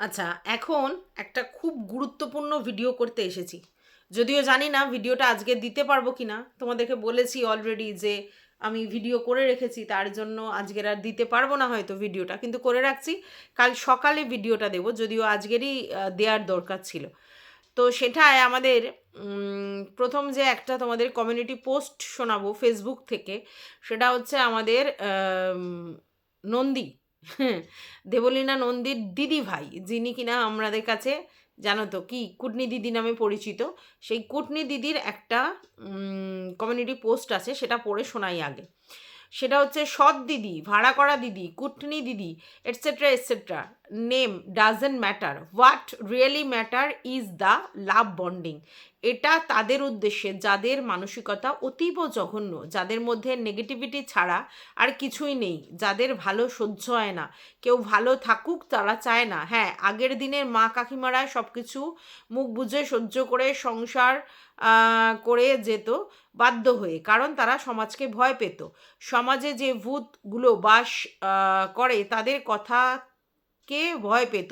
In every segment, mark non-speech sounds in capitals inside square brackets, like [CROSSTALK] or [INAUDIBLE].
আচ্ছা এখন একটা খুব গুরুত্বপূর্ণ ভিডিও করতে এসেছি। যদিও জানি না ভিডিওটা আজকে দিতে পারব কি না তোমাদেরকে বলেছি অলরেডি যে আমি ভিডিও করে রেখেছি, তার জন্য আজকের আর দিতে পারব না হয়তো ভিডিওটা কিন্তু করে রাখছি, কাল সকালে ভিডিওটা দেবো, যদিও আজকেরই দেওয়ার দরকার ছিল। তো সেটায় আমাদের প্রথম যে একটা তোমাদের কমিউনিটি পোস্ট শোনাবো ফেসবুক থেকে, সেটা হচ্ছে আমাদের নন্দী। দেবলীনা নন্দীর দিদি ভাই, যিনি কিনা আমাদের কাছে, জানো তো কি, কুটনি দিদি নামে পরিচিত, সেই কুটনি দিদির একটা কমিউনিটি পোস্ট আছে, সেটা পড়ে শোনাই আগে। সেটা হচ্ছে সৎ দিদি, ভাড়া করা দিদি, কুটনি দিদি etcetera etcetera name doesn't matter what really matter is the love bonding এটা তাদের উদ্দেশ্যে, যাদের মানসিকতা অতীব জঘন্য, যাদের মধ্যে নেগেটিভিটি ছাড়া আর কিছুই নেই, যাদের ভালো সহ্য হয় না। কেউ ভালো থাকুক, তারা চায় না। হ্যাঁ আগের দিনের মা কাকিমারা সব কিছু মুখ বুঝে সহ্য করে সংসার করে যেত বাধ্য হয়ে। কারণ তারা সমাজকে ভয় পেত। সমাজে যে ভূতগুলো বাস করে তাদের কথাকে ভয় পেত।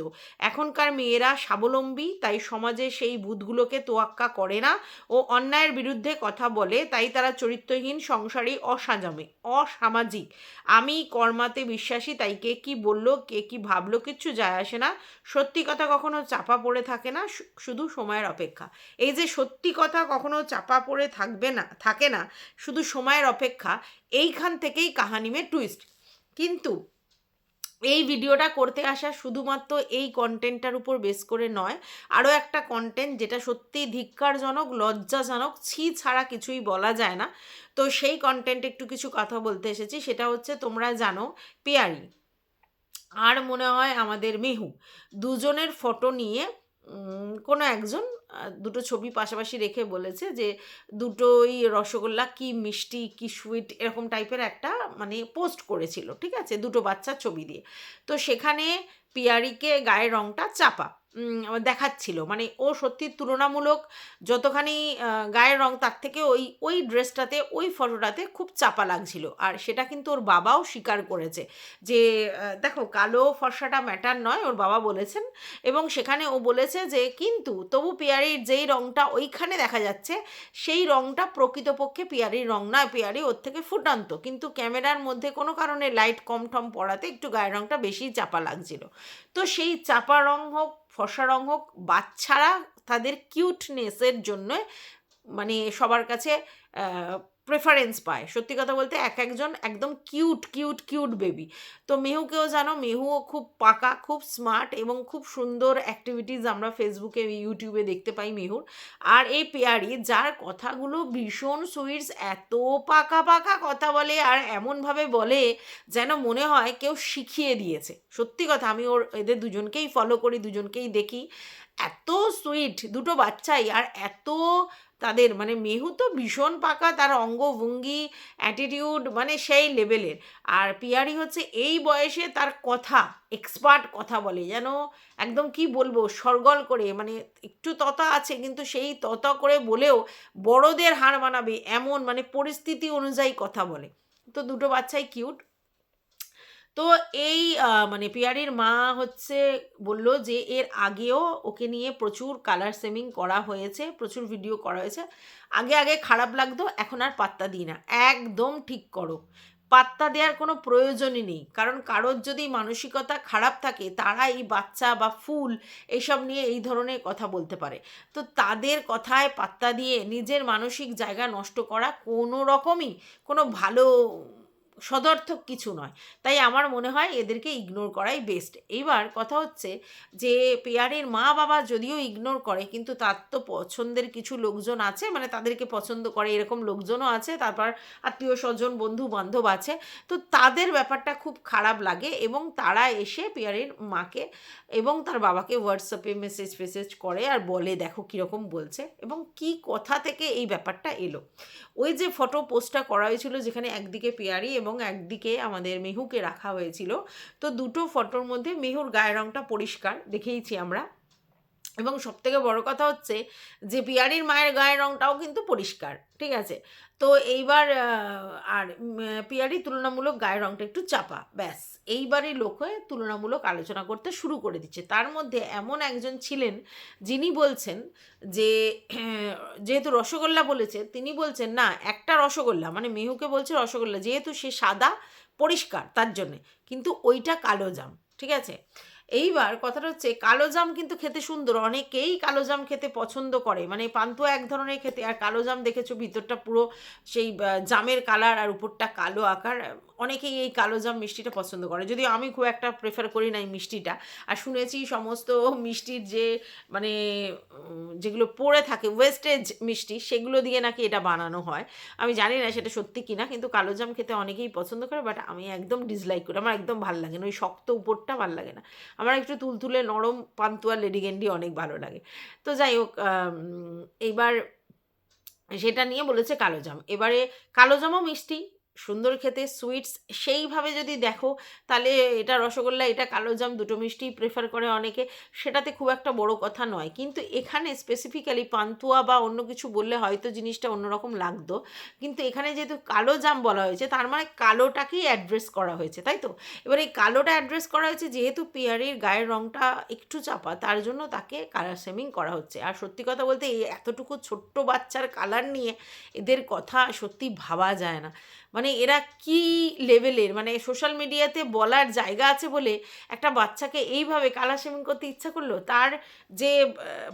এখনকার মেয়েরা স্বাবলম্বী, তাই সমাজে সেই ভূতগুলোকে তোয়াক্কা করে না ও অন্যায়ের বিরুদ্ধে কথা বলে, তাই তারা চরিত্রহীন, সংসারী, অসাজামে, অসামাজিক। আমি কর্মাতে বিশ্বাসী, তাই কে কি বলল, কে কি ভাবলো, কিচ্ছু যায় আসে না। সত্যি কথা কখনো চাপা পড়ে থাকে না শুধু সময়ের অপেক্ষা। এই যে সত্যি কথা কখনো চাপা পড়ে থাকবে না, থাকে না, শুধু সময়ের অপেক্ষা, এইখান থেকেই কাহানিমে টুইস্ট কিন্তু এই ভিডিওটা করতে আসা শুধুমাত্র এই কন্টেন্টটার উপর বেস করে নয়, আরও একটা কন্টেন্ট যেটা সত্যিই ধিক্কারজনক, লজ্জাজনক, ছি ছাড়া কিছুই বলা যায় না। তো সেই কন্টেন্ট একটু কিছু কথা বলতে এসেছি, সেটা হচ্ছে তোমরা জানো পেয়ারি আর মনে হয় আমাদের মেহু। দুজনের ফটো নিয়ে কোনো একজন দুটো ছবি পাশাপাশি রেখে বলেছে যে দুটোই রসগোল্লা, কি মিষ্টি, কি সুইট এরকম টাইপের একটা মানে পোস্ট করেছিল, ঠিক আছে? দুটো বাচ্চার ছবি দিয়ে। তো সেখানে পিয়ারিকে গায়ের রংটা চাপা। দেখাচ্ছিল। মানে ও সত্যি তুলনামূলক যতখানি গায়ের রং, তার থেকে ওই ওই ড্রেসটাতে, ওই ফটোটাতে খুব চাপা লাগছিল। আর সেটা কিন্তু ওর বাবাও স্বীকার করেছে যে দেখো, কালো ফর্সাটা ম্যাটার নয়, ওর বাবা বলেছেন। এবং সেখানে ও বলেছে যে, কিন্তু তবু পিয়ারির যেই রংটা ওইখানে দেখা যাচ্ছে, সেই রংটা প্রকৃতপক্ষে পিয়ারির রং নয়, পিয়ারি ওর থেকে ফুটান্ত। কিন্তু ক্যামেরার মধ্যে কোনো কারণে লাইট কম টম পড়াতে একটু গায়ের রংটা বেশি চাপা লাগছিল। তো সেই চাপা রং হোক ফর্সা রং হোক বাচ্চারা তাদের কিউটনেসের জন্য মানে সবার কাছে প্রেফারেন্স পায়। সত্যি কথা বলতে এক একজন একদম কিউট কিউট কিউট বেবি তো মেহুকেও জানো, মেহুও খুব পাকা, খুব স্মার্ট এবং খুব সুন্দর অ্যাক্টিভিটিস আমরা ফেসবুকে ইউটিউবে দেখতে পাই মেহুর। আর এই পেয়ারি, যার কথাগুলো ভীষণ সুইটস এত পাকা পাকা কথা বলে আর এমনভাবে বলে যেন মনে হয় কেউ শিখিয়ে দিয়েছে। সত্যি কথা, আমি ওর, এদের দুজনকেই ফলো করি, দুজনকেই দেখি। এত সুইট দুটো বাচ্চাই, আর এত তাদের মানে মেহু তো ভীষণ পাকা, তার অঙ্গভঙ্গি অ্যাটিটিউড মানে সেই লেভেলের আর পিয়ারি হচ্ছে এই বয়সে তার কথা এক্সপার্ট কথা বলে, যেন একদম কি বলব, সরগল করে মানে একটু ততা আছে, কিন্তু সেই ততা করে বলেও বড়দের হার মানাবে এমন মানে পরিস্থিতি অনুযায়ী কথা বলে। তো দুটো বাচ্চাই কিউট তো এই মানে পিয়ারির মা হচ্ছে বলল যে এর আগেও ওকে নিয়ে প্রচুর কালার সেমিং করা হয়েছে, প্রচুর ভিডিও করা হয়েছে। আগে আগে খারাপ লাগতো, এখন আর পাত্তা দিই না। একদম ঠিক করো। পাত্তা দেওয়ার কোনো প্রয়োজনই নেই। কারণ কারোর যদি মানসিকতা খারাপ থাকে তারা এই বাচ্চা বা ফুল এইসব নিয়ে এই ধরনের কথা বলতে পারে। তো তাদের কথায় পাত্তা দিয়ে নিজের মানসিক জায়গা নষ্ট করা কোনো রকমই কোনো ভালো সদর্থক কিছু নয়। তাই আমার মনে হয় এদেরকে ইগনোর করাই বেস্ট এইবার কথা হচ্ছে যে, পেয়ারের মা বাবা যদিও ইগনোর করে, কিন্তু তার তো পছন্দের কিছু লোকজন আছে মানে তাদেরকে পছন্দ করে এরকম লোকজনও আছে, তারপর আত্মীয় স্বজন বন্ধু বান্ধব আছে। তো তাদের ব্যাপারটা খুব খারাপ লাগে এবং তারা এসে পেয়ারের মাকে এবং তার বাবাকে হোয়াটসঅ্যাপে মেসেজ ফেসেজ করে আর বলে, দেখো কীরকম বলছে। এবং কি কথা থেকে এই ব্যাপারটা এলো। ওই যে ফটো পোস্টটা করা হয়েছিল, যেখানে একদিকে পেয়ারি এবং একদিকে আমাদের মেহুকে রাখা হয়েছিল। তো দুটো ফটোর মধ্যে মেহুর গায়ের রংটা পরিষ্কার, দেখেইছি আমরা। এবং সবথেকে বড় কথা হচ্ছে যে পিয়ারির মায়ের গায়ের রঙটাও কিন্তু পরিষ্কার, ঠিক আছে? তো এইবার আর পিয়ারি তুলনামূলক গায়ের রঙটা একটু চাপা, ব্যাস। এইবারই লোকে তুলনামূলক আলোচনা করতে শুরু করে দিচ্ছে। তার মধ্যে এমন একজন ছিলেন যিনি বলছেন যে, [CLEARS THROAT] যেহেতু রসগোল্লা বলেছে, তিনি বলছেন, না, একটা রসগোল্লা মানে মেহুকে বলছে রসগোল্লা, যেহেতু সে সাদা পরিষ্কার তার জন্যে, কিন্তু ওইটা কালো জাম, ঠিক আছে? এইবার কথাটা হচ্ছে, কালো জাম কিন্তু খেতে সুন্দর। অনেকেই কালো জাম খেতে পছন্দ করে। মানে পান্তুয়া এক ধরনের খেতে। আর কালো জাম দেখেছ, ভিতরটা পুরো সেই জামের কালার আর উপরটা কালো আকার। অনেকেই এই কালো জাম মিষ্টিটা পছন্দ করে। যদিও আমি খুব একটা প্রেফার করি না এই মিষ্টিটা। আর শুনেছি সমস্ত মিষ্টির যে মানে যেগুলো পড়ে থাকে ওয়েস্টেজ মিষ্টি, সেগুলো দিয়ে নাকি এটা বানানো হয়। আমি জানি না সেটা সত্যি কিনা, কিন্তু কালো জাম খেতে অনেকেই পছন্দ করে বাট আমি একদম ডিসলাইক করি। আমার একদম ভালো লাগে না। ওই শক্ত উপরটা ভালো লাগে না। আমার একটু তুলতুলে নরম পান্তুয়া লেডিগেন্ডি অনেক ভালো লাগে। তো যাই হোক এইবার সেটা নিয়ে বলেছে কালো জাম এবারে কালো জামও মিষ্টি সুন্দর খেতে সুইটস সেইভাবে যদি দেখো, তাহলে এটা রসগোল্লা, এটা কালো জাম দুটো মিষ্টি প্রেফার করে অনেকে। সেটাতে খুব একটা বড় কথা নয়। কিন্তু এখানে স্পেসিফিক্যালি পান্তুয়া বা অন্য কিছু বললে হয়তো জিনিসটা অন্যরকম লাগতো। কিন্তু এখানে যেহেতু কালো জাম বলা হয়েছে, তার মানে কালোটাকেই অ্যাড্রেস করা হয়েছে, তাই তো? এবার এই কালোটা অ্যাড্রেস করা হয়েছে যেহেতু পিয়ারির গায়ের রঙটা একটু চাপা, তার জন্য তাকে কালার সেমিং করা হচ্ছে। আর সত্যি কথা বলতে, এই এতটুকু ছোট্ট বাচ্চার কালার নিয়ে এদের কথা সত্যি ভাবা যায় না। মানে এরা কি লেভেলের মানে সোশ্যাল মিডিয়াতে বলার জায়গা আছে বলে একটা বাচ্চাকে এইভাবে কালার সেমিং করতে ইচ্ছা করল? তার যে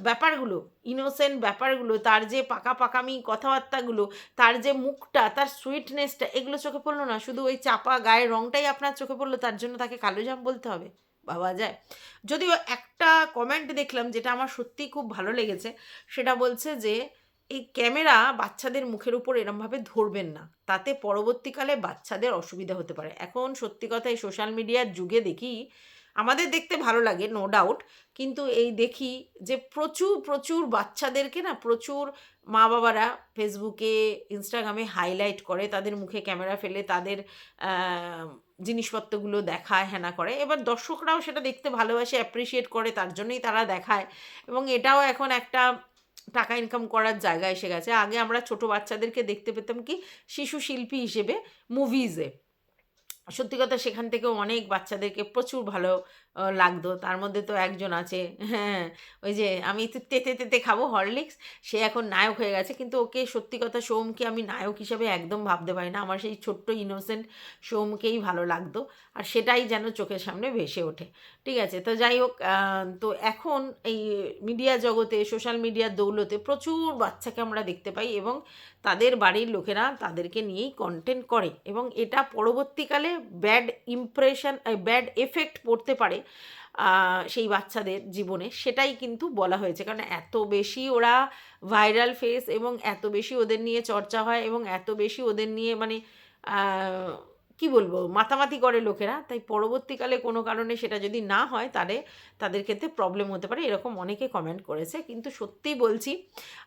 ব্যাপারগুলো ইনোসেন্ট ব্যাপারগুলো, তার যে পাকা পাকামি কথাবার্তাগুলো, তার যে মুখটা, তার সুইটনেসটা এগুলো চোখে পড়ল না? শুধু ওই চাপা গায়ের রঙটাই আপনার চোখে পড়ল, তার জন্য তাকে কালো জাম বলতে হবে? ভাবা যায়। যদিও একটা কমেন্ট দেখলাম যেটা আমার সত্যিই খুব ভালো লেগেছে, সেটা বলছে যে এই ক্যামেরা বাচ্চাদের মুখের উপর এরমভাবে ধরবেন না। তাতে পরবর্তীকালে বাচ্চাদের অসুবিধা হতে পারে। এখন সত্যি কথা এই সোশ্যাল মিডিয়ার যুগে দেখি, আমাদের দেখতে ভালো লাগে নো ডাউট কিন্তু এই দেখি যে প্রচুর প্রচুর বাচ্চাদেরকে না প্রচুর মা বাবারা ফেসবুকে ইনস্টাগ্রামে হাইলাইট করে, তাদের মুখে ক্যামেরা ফেলে, তাদের জিনিসপত্রগুলো দেখায়, হেনা করে। এবার দর্শকরাও সেটা দেখতে ভালোবাসে অ্যাপ্রিসিয়েট করে, তার জন্যই তারা দেখায়। এবং এটাও এখন একটা টাকা ইনকাম করার জায়গা এসে গেছে। আগে আমরা ছোট বাচ্চাদেরকে দেখতে পেতাম কি, শিশু শিল্পী হিসেবে মুভিজে সত্যি কথা, সেখান থেকেও অনেক বাচ্চাদেরকে প্রচুর ভালো লাগতো। তার মধ্যে তো একজন আছে হ্যাঁ। ওই যে আমি তো তেতে তেতে খাব হরলিক্স, সে এখন নায়ক হয়ে গেছে। কিন্তু ওকে সত্যি কথা সোমকে আমি নায়ক হিসাবে একদম ভাবতে পারি না। আমার সেই ছোট্ট ইনোসেন্ট সোমকেই ভালো লাগতো। আর সেটাই যেন চোখের সামনে ভেসে ওঠে। ঠিক আছে, তো যাই হোক তো এখন এই মিডিয়া জগতে সোশ্যাল মিডিয়ার দৌলতে প্রচুর বাচ্চাকে আমরা দেখতে পাই এবং তাদের বাড়ির লোকেরা তাদেরকে নিয়েই কন্টেন্ট করে। এবং এটা পরবর্তীকালে ব্যাড ইমপ্রেশন ব্যাড এফেক্ট পড়তে পারে। সেই বাচ্চাদের জীবনে। সেটাই কিন্তু বলা হয়েছে। কারণ এত বেশি ওরা ভাইরাল ফেস এবং এত বেশি ওদের নিয়ে চর্চা হয় এবং এত বেশি ওদের নিয়ে মানে কি বলব, মাতামাতি করে লোকেরা। তাই পরবর্তীকালে কোনো কারণে সেটা যদি না হয় তাহলে তাদের ক্ষেত্রে প্রবলেম হতে পারে। এরকম অনেকে কমেন্ট করেছে। কিন্তু সত্যিই বলছি,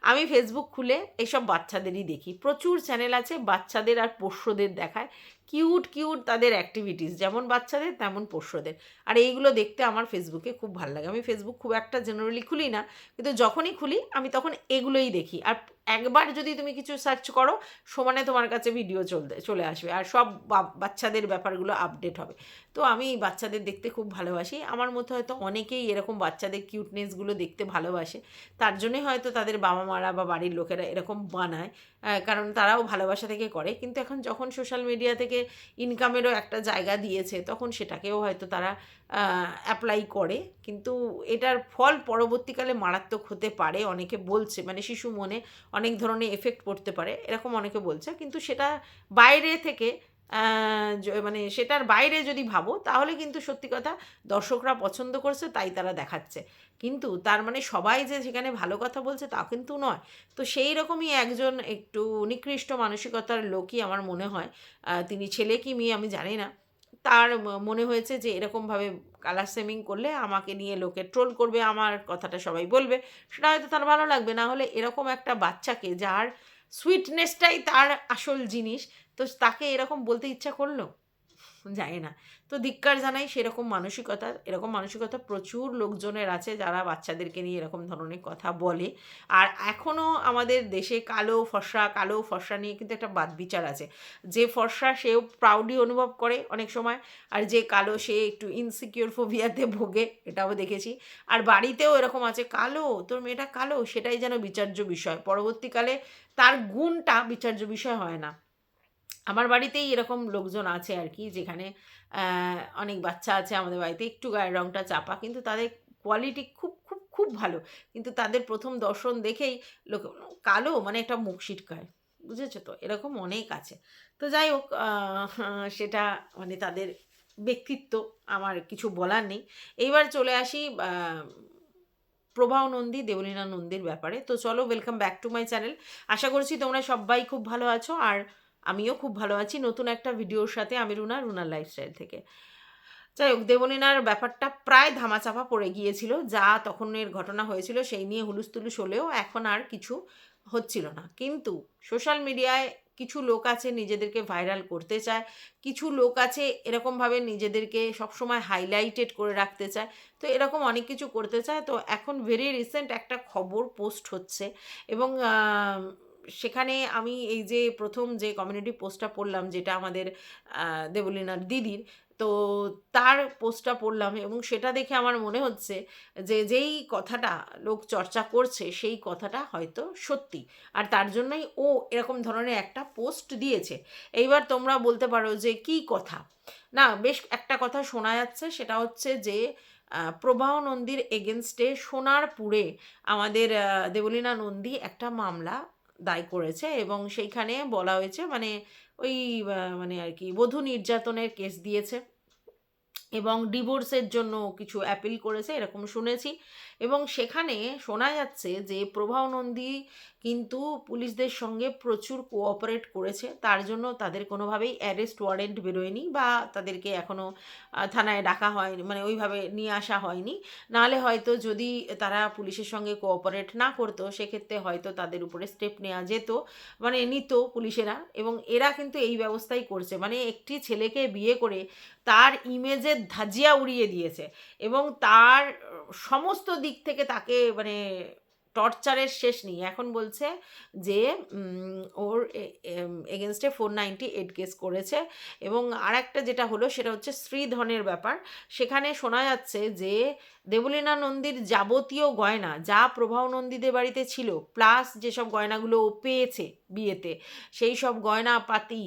আমি ফেসবুক খুলে এসব বাচ্চাদেরই দেখি। প্রচুর চ্যানেল আছে বাচ্চাদের আর পোষ্যদের দেখায়। কিউট কিউট তাদের অ্যাক্টিভিটিস যেমন বাচ্চাদের, তেমন পোষ্যদের। আর এইগুলো দেখতে আমার ফেসবুকে খুব ভালো লাগে। আমি ফেসবুক খুব একটা জেনারেলি খুলি না, কিন্তু যখনই খুলি, আমি তখন এগুলোই দেখি। আর একবার যদি তুমি কিছু সার্চ করো, সমানে তোমার কাছে ভিডিও চলতে, চলে আসবে। আর সব বাচ্চাদের ব্যাপারগুলো আপডেট হবে। তো আমি বাচ্চাদের দেখতে খুব ভালোবাসি। আমার মতো হয়তো অনেকেই এরকম বাচ্চাদের কিউটনেসগুলো দেখতে ভালোবাসে। তার জন্যই হয়তো তাদের বাবা মারা বা বাড়ির লোকেরা এরকম বানায়। কারণ তারাও ভালোবাসা থেকে করে। কিন্তু এখন যখন সোশ্যাল মিডিয়া থেকে ইনকামেরও একটা জায়গা দিয়েছে, তখন সেটাকেও হয়তো তারা অ্যাপ্লাই করে। কিন্তু এটার ফল পরবর্তীকালে মারাত্মক হতে পারে, অনেকে বলছে। মানে শিশু মনে অনেক ধরনের এফেক্ট পড়তে পারে, এরকম অনেকে বলছে। কিন্তু সেটা বাইরে থেকে মানে সেটার বাইরে যদি ভাবো, তাহলে কিন্তু সত্যি কথা দর্শকরা পছন্দ করছে, তাই তারা দেখাচ্ছে। কিন্তু তার মানে সবাই যে সেখানে ভালো কথা বলছে, তা কিন্তু নয়। তো সেই রকমই একজন একটু নিকৃষ্ট মানসিকতার লোকই আমার মনে হয় তিনি ছেলে কি মেয়ে আমি জানি না। তার মনে হয়েছে যে এরকমভাবে কালার সেমিং করলে আমাকে নিয়ে লোকে ট্রোল করবে, আমার কথাটা সবাই বলবে। সেটা হয়তো তার ভালো লাগবে, না হলে এরকম একটা বাচ্চাকে যার সুইটনেসটাই তার আসল জিনিস, তো তাকে এরকম বলতে ইচ্ছা করল? জানি না। তো ধিক্কার জানাই সেরকম মানসিকতা, এরকম মানসিকতা প্রচুর লোকজনের আছে যারা বাচ্চাদেরকে নিয়ে এরকম ধরনের কথা বলে। আর এখনও আমাদের দেশে কালো ফর্সা কালো ফর্সা নিয়ে কিন্তু একটা বাদ বিচার আছে। যে ফর্সা সেও প্রাউডি অনুভব করে অনেক সময়, আর যে কালো সে একটু ইনসিকিউর ফোবিয়াতে ভোগে, এটাও দেখেছি। আর বাড়িতেও এরকম আছে, কালো, তোর মেয়েটা কালো? সেটাই যেন বিচার্য বিষয়। পরবর্তীকালে তার গুণটা বিচার্য বিষয় হয় না। আমার বাড়িতেই এরকম লোকজন আছে আর কি, যেখানে অনেক বাচ্চা আছে আমাদের বাড়িতে, একটু গায়ের রঙটা চাপা, কিন্তু তাদের কোয়ালিটি খুব খুব খুব ভালো। কিন্তু তাদের প্রথম দর্শন দেখেই লোক, কালো মানে একটা মুখ সিটকায় বুঝেছ তো? এরকম অনেক আছে। তো যাই হোক সেটা মানে তাদের ব্যক্তিত্ব, আমার কিছু বলার নেই। এইবার চলে আসি প্রভাও নন্দী, দেবলীনা নন্দীর ব্যাপারে। তো চলো welcome back to my channel আশা করছি তোমরা সবাই খুব ভালো আছো। আর আমিও খুব ভালো আছি নতুন একটা ভিডিওর সাথে আমি রুনা, রুনার লাইফস্টাইল থেকে। যাই হোক, দেবলীনার ব্যাপারটা প্রায় ধামাচাপা পড়ে গিয়েছিল, যা তখনের ঘটনা হয়েছিল সেই নিয়ে হুলুস তুলুস হলেও এখন আর কিছু হচ্ছিল না। কিন্তু সোশ্যাল মিডিয়ায় কিছু লোক আছে নিজেদেরকে ভাইরাল করতে চায়, কিছু লোক আছে এরকমভাবে নিজেদেরকে সবসময় হাইলাইটেড করে রাখতে চায়, তো এরকম অনেক কিছু করতে চায়। তো এখন ভেরি রিসেন্ট একটা খবর পোস্ট হচ্ছে এবং সেখানে আমি এই যে প্রথম যে কমিউনিটি পোস্টটা পড়লাম, যেটা আমাদের দেবলীনার দিদির, তো তার পোস্টটা পড়লাম এবং সেটা দেখে আমার মনে হচ্ছে যে যেই কথাটা লোক চর্চা করছে, সেই কথাটা হয়তো সত্যি। আর তার জন্যই ও এরকম ধরনের একটা পোস্ট দিয়েছে। এইবার তোমরা বলতে পারো যে কি কথা? না, বেশ একটা কথা শোনা যাচ্ছে, সেটা হচ্ছে যে প্রবাহ নন্দীর এগেনস্টে সোনারপুরে আমাদের দেবলীনা নন্দী একটা মামলা দায় করেছে এবং সেইখানে বলা হয়েছে মানে ওই মানে আর কি, বধূ নির্যাতনের কেস দিয়েছে এবং ডিভোর্সের জন্য কিছু অ্যাপিল করেছে, এরকম শুনেছি। এবং সেখানে শোনা যাচ্ছে যে প্রভাও নন্দী কিন্তু পুলিশদের সঙ্গে প্রচুর কোঅপারেট করেছে। তার জন্য তাদের কোনোভাবেই অ্যারেস্ট ওয়ারেন্ট বেরোয়নি বা তাদেরকে এখনও থানায় ডাকা হয়নি মানে ওইভাবে নিয়ে আসা হয়নি। নাহলে হয়তো যদি তারা পুলিশের সঙ্গে কোঅপারেট না করতো, সেক্ষেত্রে হয়তো তাদের উপরে স্টেপ নেওয়া যেত মানে নিত পুলিশেরা। এবং এরা কিন্তু এই ব্যবস্থাই করছে। মানে একটি ছেলেকে বিয়ে করে তার ইমেজের ধাজিয়া উড়িয়ে দিয়েছে। এবং তার সমস্ত দিক থেকে তাকে মানে টর্চারের শেষ নেই। এখন বলছে যে ওর এগেনস্টে ফোর নাইনটি এইট কেস করেছে এবং আর একটা যেটা হলো সেটা হচ্ছে শ্রীধনের ব্যাপার। সেখানে শোনা যাচ্ছে যে দেবলীনা নন্দীর যাবতীয় গয়না যা প্রভাও নন্দীদের বাড়িতে ছিল প্লাস যেসব গয়নাগুলো ও পেয়েছে বিয়েতে, সেই সব গয়না পাতি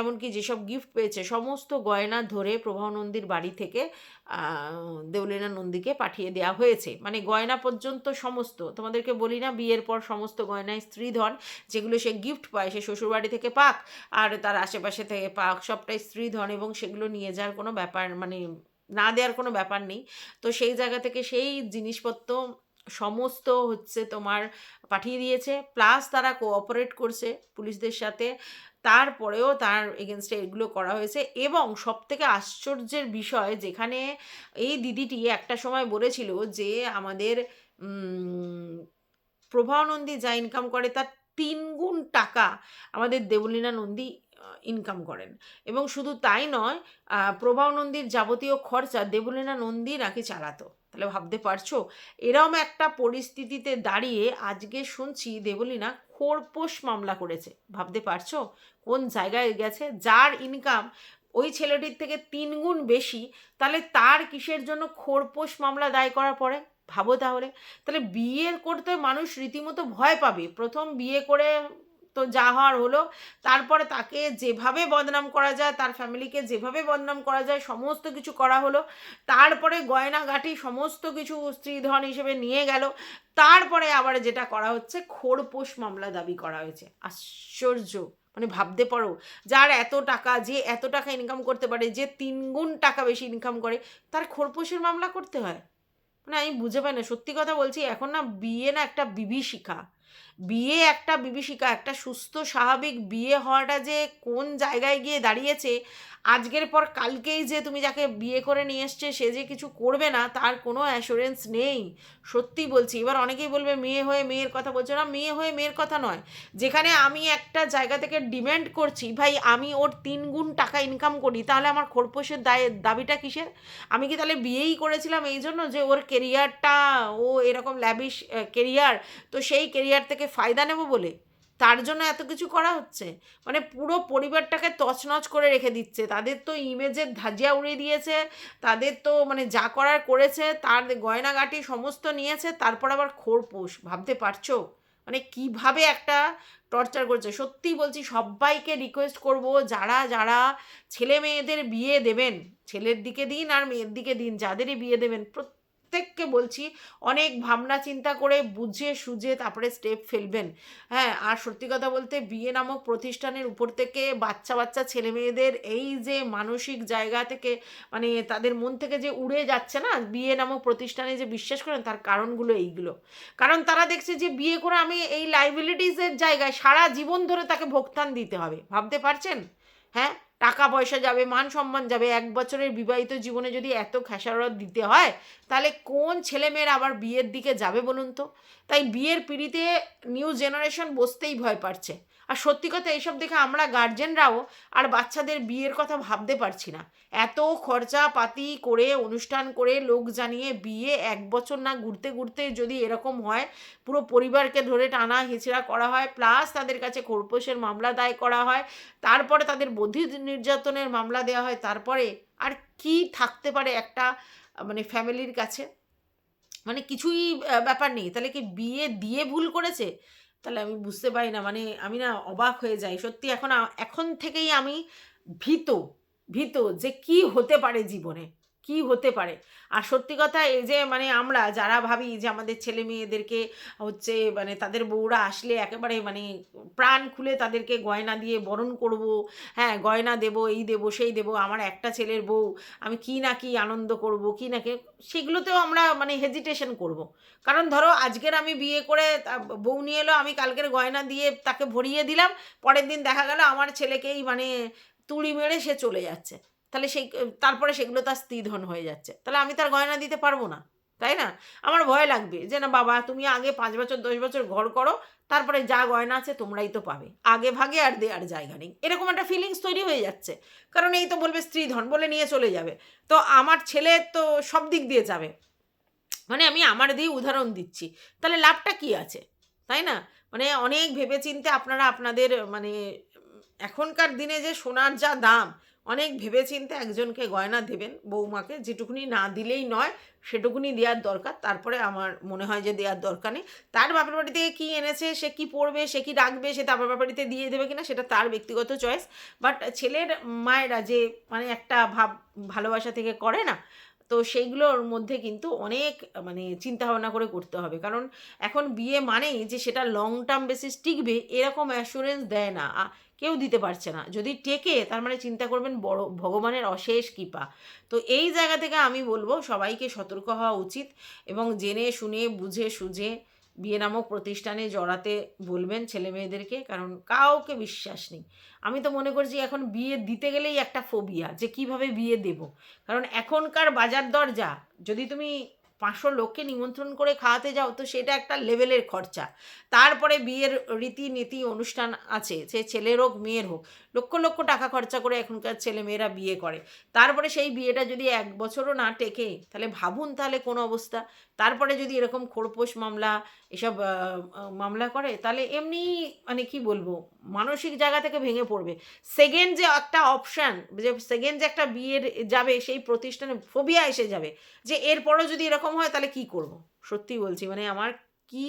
এমনকি যেসব গিফট পেয়েছে, সমস্ত গয়না ধরে প্রভাও নন্দীর বাড়ি থেকে দেবলীনা নন্দীকে পাঠিয়ে দেওয়া হয়েছে। মানে গয়না পর্যন্ত সমস্ত, তোমাদেরকে বলি না বিয়ের পর সমস্ত গয়নায় স্ত্রীধন, যেগুলো সে গিফট পায়, সে শ্বশুরবাড়ি থেকে পাক, আর তার আশেপাশে থেকে পাক, সবটাই স্ত্রীধন এবং সেগুলো নিয়ে যাওয়ার কোনো ব্যাপার মানে না দেওয়ার কোনো ব্যাপার নেই। তো সেই জায়গা থেকে সেই জিনিসপত্র সমস্ত হচ্ছে তোমার পাঠিয়ে দিয়েছে। প্লাস তারা কোঅপারেট করছে পুলিশদের সাথে। তারপরেও তার এগেনস্টে এগুলো করা হয়েছে। এবং সবথেকে আশ্চর্যের বিষয় যেখানে এই দিদিটি একটা সময় বলেছিল যে আমাদের উম, প্রভা নন্দী যা ইনকাম করে তার তিন গুণ টাকা আমাদের দেবলীনা নন্দী ইনকাম করেন। এবং শুধু তাই নয় প্রভাও নন্দীর যাবতীয় খরচা দেবলীনা নন্দী নাকি চালাতো। তাহলে ভাবতে পারছ? এরম একটা পরিস্থিতিতে দাঁড়িয়ে আজকে শুনছি দেবলীনা খোরপোশ মামলা করেছে। ভাবতে পারছ? কোন জায়গায় গেছে? যার ইনকাম ওই ছেলেটির থেকে তিন গুণ বেশি, তাহলে তার কিসের জন্য খোরপোষ মামলা দায় করার পরে? ভাবো তাহলে। তাহলে বিয়ে করতে মানুষ রীতিমতো ভয় পাবে। প্রথম বিয়ে করে তো যা হওয়ার হলো, তারপরে তাকে যেভাবে বদনাম করা যায়, তার ফ্যামিলিকে যেভাবে বদনাম করা যায়, সমস্ত কিছু করা হলো। তারপরে গয়নাগাটি সমস্ত কিছু স্ত্রীধন হিসেবে নিয়ে গেল। তারপরে আবার যেটা করা হচ্ছে, খোরপোশ মামলা দাবি করা হয়েছে। আশ্চর্য! মানে ভাবতে পারো, যার এত টাকা, যে এত টাকা ইনকাম করতে পারে, যে তিন গুণ টাকা বেশি ইনকাম করে, তার খোরপোশের মামলা করতে হয়? মানে আমি বুঝে পাই না, সত্যি কথা বলছি, এখন না বিয়ে না একটা বিভীষিকা। বিয়ে একটা বিভীষিকা একটা সুস্থ স্বাভাবিক বিয়ে হওয়াটা যে কোন জায়গায় গিয়ে দাঁড়িয়েছে আজকের পর কালকেই যে তুমি যাকে বিয়ে করে নিয়ে এসছে, সে যে কিছু করবে না, তার কোনো অ্যাসুরেন্স নেই। সত্যি বলছি। এবার অনেকেই বলবে, মেয়ে হয়ে মেয়ের কথা বলছো না? মেয়ে হয়ে মেয়ের কথা নয়। যেখানে আমি একটা জায়গা থেকে ডিম্যান্ড করছি, ভাই, আমি ওর তিন গুণ টাকা ইনকাম করি, তাহলে আমার খোরপোশের দায়, দাবিটা কিসের? আমি কি তাহলে বিয়েই করেছিলাম এই জন্য যে ওর কেরিয়ারটা ও এরকম ল্যাবিশ কেরিয়ার তো সেই কেরিয়ার থেকে ফায়দা নেব বলে? তার জন্য এত কিছু করা হচ্ছে? মানে পুরো পরিবারটাকে তছনছ করে রেখে দিচ্ছে। তাদের তো ইমেজের ধাজিয়া উড়িয়ে দিয়েছে, তাদের তো মানে যা করার করেছে, তার গয়নাগাটি সমস্ত নিয়েছে, তারপর আবার খোরপোশ ভাবতে পারছ? মানে কীভাবে একটা টর্চার করছে? সত্যিই বলছি সবাইকে রিকোয়েস্ট করব যারা যারা ছেলে মেয়েদের বিয়ে দেবেন, ছেলের দিকে দিন আর মেয়ের দিকে দিন, যাদেরই বিয়ে দেবেন প্রত্যেককে বলছি, অনেক ভাবনা চিন্তা করে বুঝে সুঝে তারপরে স্টেপ ফেলবেন। হ্যাঁ আর সত্যি কথা বলতে বিয়ে নামক প্রতিষ্ঠানের উপর থেকে বাচ্চা বাচ্চা ছেলে মেয়েদের এই যে মানসিক জায়গা থেকে মানে তাদের মন থেকে যে উড়ে যাচ্ছে না, বিয়ে নামক প্রতিষ্ঠানে যে বিশ্বাস করেন তার কারণগুলো এইগুলো। কারণ তারা দেখছে যে বিয়ে করে আমি এই লাইবিলিটিসের জায়গায় সারা জীবন ধরে তাকে ভোক্তান দিতে হবে। ভাবতে পারছেন? হ্যাঁ টাকা পয়সা যাবে মান সম্মান যাবে, এক বছরের বিবাহিত জীবনে যদি এত খেসারত দিতে হয়, তাহলে কোন ছেলেমেয়ের আবার বিয়ের দিকে যাবে বলুন তো? তাই বিয়ের পিড়িতে নিউ জেনারেশন বসতেই ভয় পাচ্ছে। আর সত্যি কথা এইসব দেখে আমরা গার্জেনরাও আর বাচ্চাদের বিয়ের কথা ভাবতে পারছি না। এত খরচা পাতি করে, অনুষ্ঠান করে লোক জানিয়ে বিয়ে এক বছর না ঘুরতে ঘুরতে যদি এরকম হয়, পুরো পরিবারকে ধরে টানা হিচড়া করা হয় প্লাস তাদের কাছে খোরপোশের মামলা দায় করা হয়, তারপরে তাদের বধি নির্যাতনের মামলা দেওয়া হয়, তারপরে আর কি থাকতে পারে একটা মানে ফ্যামিলির কাছে? মানে কিছুই ব্যাপার নেই। তাহলে কি বিয়ে দিয়ে ভুল করেছে? তাহলে আমি বুঝতে পারি না মানে আমি না অবাক হয়ে যাই। সত্যি এখন এখন থেকেই আমি ভীত ভীত যে কি হতে পারে জীবনে। কি হতে পারে? আর সত্যি কথা এই যে মানে আমরা যারা ভাবি যে আমাদের ছেলে মেয়েদেরকে হচ্ছে মানে তাদের বউরা আসলে একেবারে মানে প্রাণ খুলে তাদেরকে গয়না দিয়ে বরণ করব হ্যাঁ গয়না দেব, এই দেব, সেই দেব, আমার একটা ছেলের বউ, আমি কি না কি আনন্দ করব, কি না কি, সেগুলোতেও আমরা মানে হেজিটেশন করব। কারণ ধরো আজকের আমি বিয়ে করে বউ নিয়ে এলো, আমি কালকের গয়না দিয়ে তাকে ভরিয়ে দিলাম, পরের দিন দেখা গেল আমার ছেলেকেই মানে তুড়ি মেরে সে চলে যাচ্ছে। তাহলে সেই, তারপরে সেগুলো তার স্ত্রীধন হয়ে যাচ্ছে। তাহলে আমি তার গয়না দিতে পারব না, তাই না? আমার ভয় লাগবে যে, না বাবা, তুমি আগে পাঁচ বছর, দশ বছর ঘর করো, তারপরে যা গয়না আছে তোমরাই তো পাবে। আগে ভাগে আর দেওয়ার জায়গা নেই। এরকম একটা ফিলিংস তৈরি হয়ে যাচ্ছে। কারণ এই তো বলবে স্ত্রীধন বলে নিয়ে চলে যাবে। তো আমার ছেলে তো সব দিক দিয়ে যাবে। মানে আমি আমার দিয়ে উদাহরণ দিচ্ছি। তাহলে লাভটা কি আছে? তাই না? মানে অনেক ভেবেচিন্তে আপনারা আপনাদের মানে এখনকার দিনে যে সোনার যা দাম অনেক ভেবেচিন্তে একজনকে গয়না দেবেন বৌমাকে, যেটুকুনি না দিলেই নয়, সেটুকুনি দেওয়ার দরকার। তারপরে আমার মনে হয় যে দেওয়ার দরকার নেই। তার বাপের বাড়ি থেকে কী এনেছে, সে কি পড়বে সে কি রাখবে, সে তার বাপের বাড়িতে দিয়ে দেবে কিনা, সেটা তার ব্যক্তিগত চয়েস বাট ছেলের, মায়েরা যে মানে একটা ভাব, ভালোবাসা থেকে করে না, তো সেইগুলোর মধ্যে কিন্তু অনেক মানে চিন্তা ভাবনা করে করতে হবে। কারণ এখন বিয়ে মানেই যে সেটা লং টার্ম বেসিস টিকবে, এরকম অ্যাসুরেন্স দেয় না। কেউ দিতে পারছে না। যদি টেকে, তার মানে চিন্তা করবেন বড়, ভগবানের অশেষ কৃপা। তো এই জায়গা থেকে আমি বলব, সবাইকে সতর্ক হওয়া উচিত এবং জেনে, শুনে, বুঝে, সুঝে বিয়ে নামক প্রতিষ্ঠানে জড়াতে বলবেন ছেলে মেয়েদেরকে কারণ কাউকে বিশ্বাস নেই। আমি তো মনে করছি এখন বিয়ে দিতে গেলেই একটা ফোবিয়া যে কীভাবে বিয়ে দেব? কারণ এখনকার বাজার দর যা যদি তুমি পাঁচশো লোককে নিমন্ত্রণ করে খাওয়াতে যাও, তো সেটা একটা লেভেলের খরচা। তারপরে বিয়ের রীতিনীতি অনুষ্ঠান আছে, সে ছেলের হোক, মেয়ের হোক, লক্ষ লক্ষ টাকা খরচা করে এখনকার ছেলে মেয়েরা বিয়ে করে। তারপরে সেই বিয়েটা যদি এক বছরও না টেকে, তাহলে ভাবুন তাহলে কোন অবস্থা? তারপরে যদি এরকম খোরপোশ মামলা, এসব মামলা করে, তাহলে এমনি মানে কি বলব, মানসিক জায়গা থেকে ভেঙে পড়বে। সেকেন্ড যে একটা অপশান যে সেকেন্ড যে একটা বিয়ের যাবে, সেই প্রতিষ্ঠানে ফোবিয়া এসে যাবে, যে এরপরও যদি এরকম হয়, তাহলে কি করব? সত্যি বলছি মানে আমার কি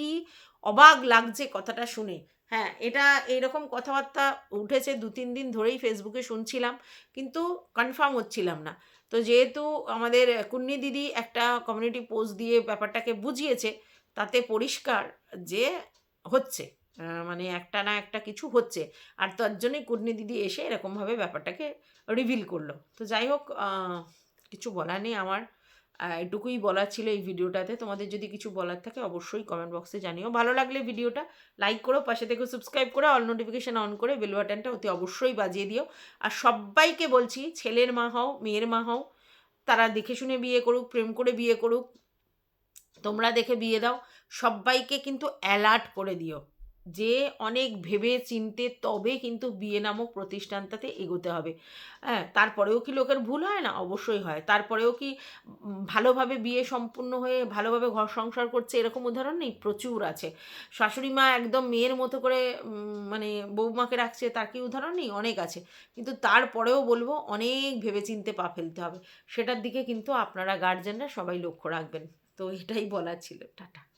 অবাক লাগছে কথাটা শুনে। হ্যাঁ এটা এইরকম কথাবার্তা উঠেছে দু তিন দিন ধরেই ফেসবুকে শুনছিলাম, কিন্তু কনফার্ম হচ্ছিলাম না। তো যেহেতু আমাদের কুন্নি দিদি একটা কমিউনিটি পোস্ট দিয়ে ব্যাপারটাকে বুঝিয়েছে, তাতে পরিষ্কার যে হচ্ছে মানে একটা না একটা কিছু হচ্ছে, আর তার জন্যই কুন্নি দিদি এসে এরকমভাবে ব্যাপারটাকে রিভিল করল। তো যাই হোক কিছু বলার নেই আমার। এটুকুই বলার ছিল এই ভিডিওটাতে। তোমাদের যদি কিছু বলার থাকে অবশ্যই কমেন্ট বক্সে জানিও। ভালো লাগলে ভিডিওটা লাইক করো, পাশে থেকে সাবস্ক্রাইব করে অল নোটিফিকেশান অন করে বেল বাটনটা অতি অবশ্যই বাজিয়ে দিও। আর সবাইকে বলছি, ছেলের মা হও, মেয়ের মা হও, তারা দেখে শুনে বিয়ে করুক, প্রেম করে বিয়ে করুক, তোমরা দেখে বিয়ে দাও, সবাইকে কিন্তু অ্যালার্ট করে দিও। যে অনেক ভেবে চিনতে তবে কিন্তু বিয়ে নামক প্রতিষ্ঠানটাতে এগোতে হবে। হ্যাঁ তারপরেও কি লোকের ভুল হয় না? অবশ্যই হয়। তারপরেও কি ভালোভাবে বিয়ে সম্পূর্ণ হয়ে ভালোভাবে ঘর সংসার করছে এরকম উদাহরণ নেই? প্রচুর আছে। শাশুড়ি মা একদম মেয়ের মতো করে মানে বৌমাকে রাখছে তার কি উদাহরণ নেই? অনেক আছে। কিন্তু তারপরেও বলব অনেক ভেবেচিন্তে পা ফেলতে হবে। সেটার দিকে কিন্তু আপনারা গার্জেনরা সবাই লক্ষ্য রাখবেন। তো এটাই বলার ছিল। টাটা।